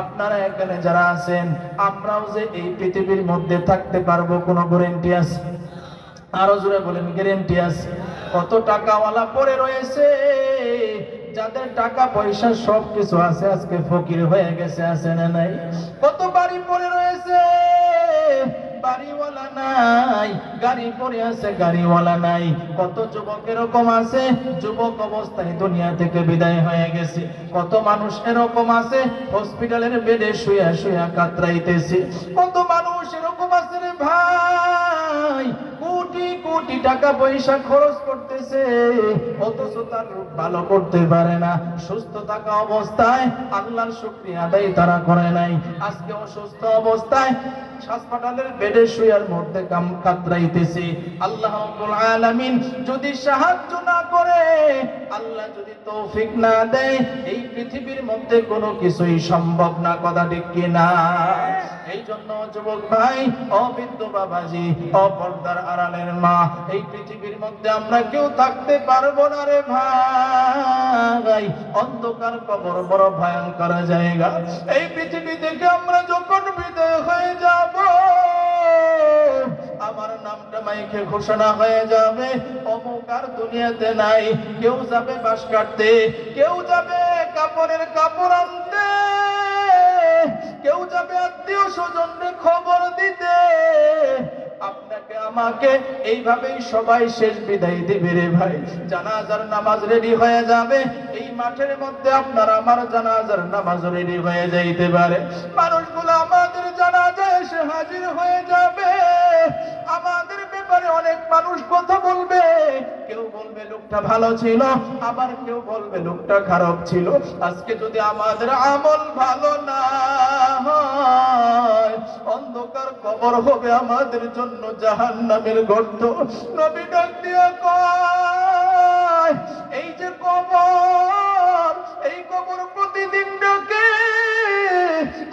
আপনারা এখানে যারা আছেন, আমরাও যে এই পৃথিবীর মধ্যে থাকতে পারব, কোনো গ্যারেন্টি আছে? আরও জোরে বলেন গ্যারেন্টি আছে। কত টাকাওয়ালা পড়ে রয়েছে, যাদের টাকা পয়সা সব কিছু আছে, আজকে ফকির হয়ে গেছে, আছে না নাই? কত বাড়ি পড়ে রয়েছে বাড়িওয়ালা নাই, গাড়ি পরে আছে, গাড়িওয়ালা নাই। কত যুবক এরকম আছে? যুবক অবস্থায় দুনিয়া থেকে বিদায় হয়ে গেছে। কত মানুষ এরকম আছে? হসপিটালের বেডে শুয়ে শুয়ে কাতরাইতেছে। কত মানুষ এরকম আছে রে ভাই? টাকা পয়সা খরচ করতেছে, অথচ তার রূপ ভালো করতে পারে না। সুস্থ থাকা অবস্থায় আল্লাহর শুকরিয়া আদায় তারা করে নাই। আজকে অসুস্থ অবস্থায় হাসপাতালের বেডে শুয়ার মধ্যে কাম কাতরাইতেছে। আল্লাহ আলামিন যদি সাহায্য না করে, আল্লাহ যদি তৌফিক না দেয়, এই পৃথিবীর মধ্যে কোনো কিছুই সম্ভব না, কথা ঠিক কিনা এই জন্য যুবক ভাই, অবৃদ্ধ বাবাজি, অপর্দার আড়ালের মা এই পৃথিবীর মধ্যে আমরা কেউ থাকতে পারব না রে ভাই। অন্ধকার কবর বড় ভয়ঙ্কর জায়গা। এই পৃথিবী থেকে আমরা যখন বিদায় হয়ে যাব, আমার নামটা মাইকে ঘোষণা হয়ে যাবে। অমুক দুনিয়াতে নাই। কেউ যাবে বাস কাটতে, কেউ যাবে কাপড়ের কাপড় আনতে, কেউ যাবে আত্মীয় স্বজনকে খবর দিতে আপনাকে আমাকে এইভাবেই সবাই শেষ বিদায় দিবে রে ভাই। জানাজার নামাজ রেডি হয়ে যাবে। এই মাঠের মধ্যে আপনার আমার জানাজার নামাজ রেডি হয়ে যাইতে পারে। মানুষগুলো আমাদের জানাজায় এসে হাজির হয়ে যাবে। আমাদের ব্যাপারে অনেক মানুষ কথা বলবে। কেউ বলবে লোকটা ভালো ছিল, আবার কেউ বলবে লোকটা খারাপ ছিল। আজকে যদি আমাদের আমল ভালো না হয় কবর হবে আমাদের জন্য জাহান নামের গর্ত। নবী ডাক কয়, এই যে কবর, এই কবর প্রতিদিন ডাকে।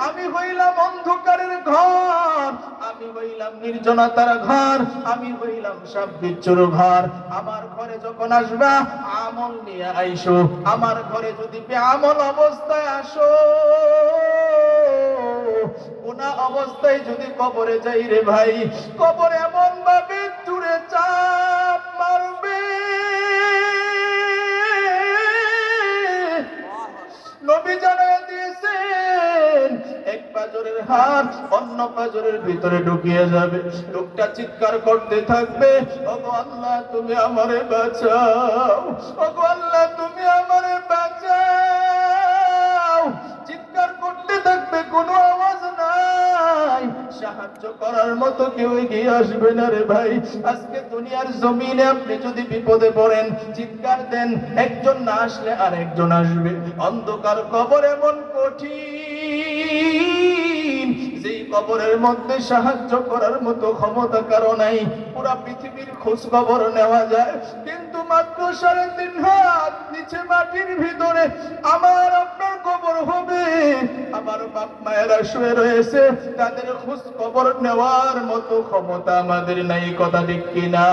আমি হইলাম অন্ধকারের ঘর, আমি হইলাম নির্জনতার ঘর, আমি হইলাম সব বিচ্ছুর ঘর। আমার ঘরে যখন আসবা, আমল নিয়ে আইসো। আমার ঘরে যদি আমল অবস্থায় আসো কোনা অবস্থায় যদি কবরে যাই রে ভাই, কবর এমন ভাবে দূরে চাপ মারবে। নবী জানায় দিয়েছেন, এক পাজরের হাত অন্য পাজরের ভিতরে ঢুকিয়ে যাবে। লোকটা চিৎকার করতে থাকবে, ওগো আল্লাহ, তুমি আমারে বাঁচাও। ওগো আল্লাহ, তুমি আমারে বাঁচাও। সাহায্য করার মতো কেউ এগিয়ে আসবে না রে ভাই। আজকে দুনিয়ার জমিনে আপনি যদি বিপদে পড়েন, চিৎকার দেন, একজন না আসলে আর একজন আসবে। অন্ধকার কবর এমন কঠিন, যেই কবরের মধ্যে সাহায্য করার মতো ক্ষমতা কারও নাই। পুরা পৃথিবীর খোঁজ খবর নেওয়া যায়। কিন্তু মাত্র সাড়ে তিন হাত নিচে মাটির ভিতরে আমার আপনার বাপ মায়েরা শুয়ে রয়েছে, তাদের খোঁজ খবর নেওয়ার মতো ক্ষমতা আমাদের নাই, কথা ঠিক কিনা?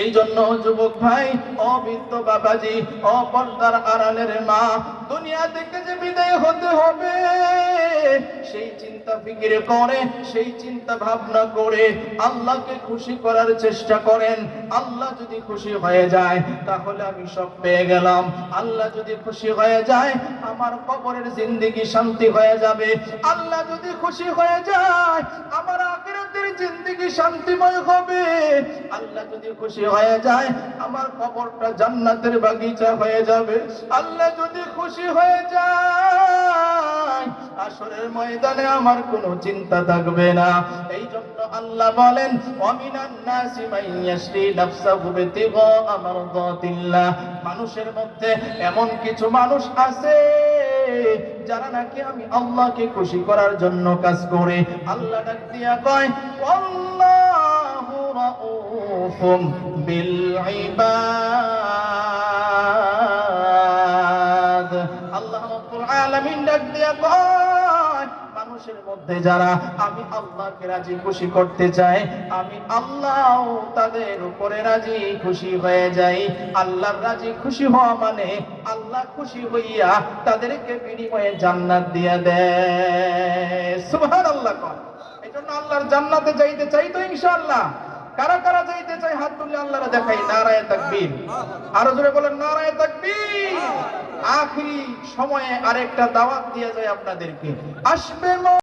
এই জন্য যুবক ভাই অবিত্ত বাবাজি, অপর্দার আড়ালের মা, দুনিয়া থেকে যে বিদায় হতে হবে। সেই চিন্তা ফিকিরে করে, সেই চিন্তা ভাবনা করে, আল্লাহকে খুশি করার চেষ্টা করেন। আল্লাহ যদি খুশি হয়ে যায়, তাহলে আমি সব পেয়ে গেলাম। আল্লাহ যদি খুশি হয়ে যায়, আমার কবরের জিন্দিগি শান্তি হয়ে যাবে। আল্লাহ যদি খুশি হয়ে যায়, আমার আখিরাতের জিন্দিগি শান্তিময় হবে। আল্লাহ যদি খুশি হয়ে যায়, আমার কবরটা জান্নাতের বাগিচা হয়ে যাবে। আল্লাহ যদি খুশি হয়ে যায় আসরের ময়দানে আমার কোনো চিন্তা থাকবে না। এই জন্য আল্লাহ বলেন অমিনান নাসি মানুষের মধ্যে এমন কিছু মানুষ আছে, যারা নাকি আমি আল্লাহকে খুশি করার জন্য কাজ করে। আল্লাহ ডাক দিয়া কয়, আল্লাহু রাউফুম বিল ইবাদ। আল্লাহ রাব্বুল আলামিন ডাক দিয়া কয় মানুষের মধ্যে যারা আমি আল্লাহকে রাজি, খুশি করতে চাই, আমি আল্লাহ তাদের উপরে রাজি, খুশি হয়ে যাই। আল্লাহর রাজি, খুশি হওয়া মানে আল্লাহ খুশি হইয়া তাদেরকে বিনিময়ে জান্নাত দিয়ে দেয়। সুবহানাল্লাহ কর এই জন্য আল্লাহর জান্নাতে যাইতে চাই তো ইনশাআল্লাহ। কারা কারা যাইতে চাই হাত তুলে আল্লাহরে দেখাই, নারায়ে তাকবীর। আরও জোরে বলেন, নারায়ে তাকবীর। আখরি সময়ে আরেকটা দাওয়াত দিয়ে যায় আপনাদেরকে। আসবে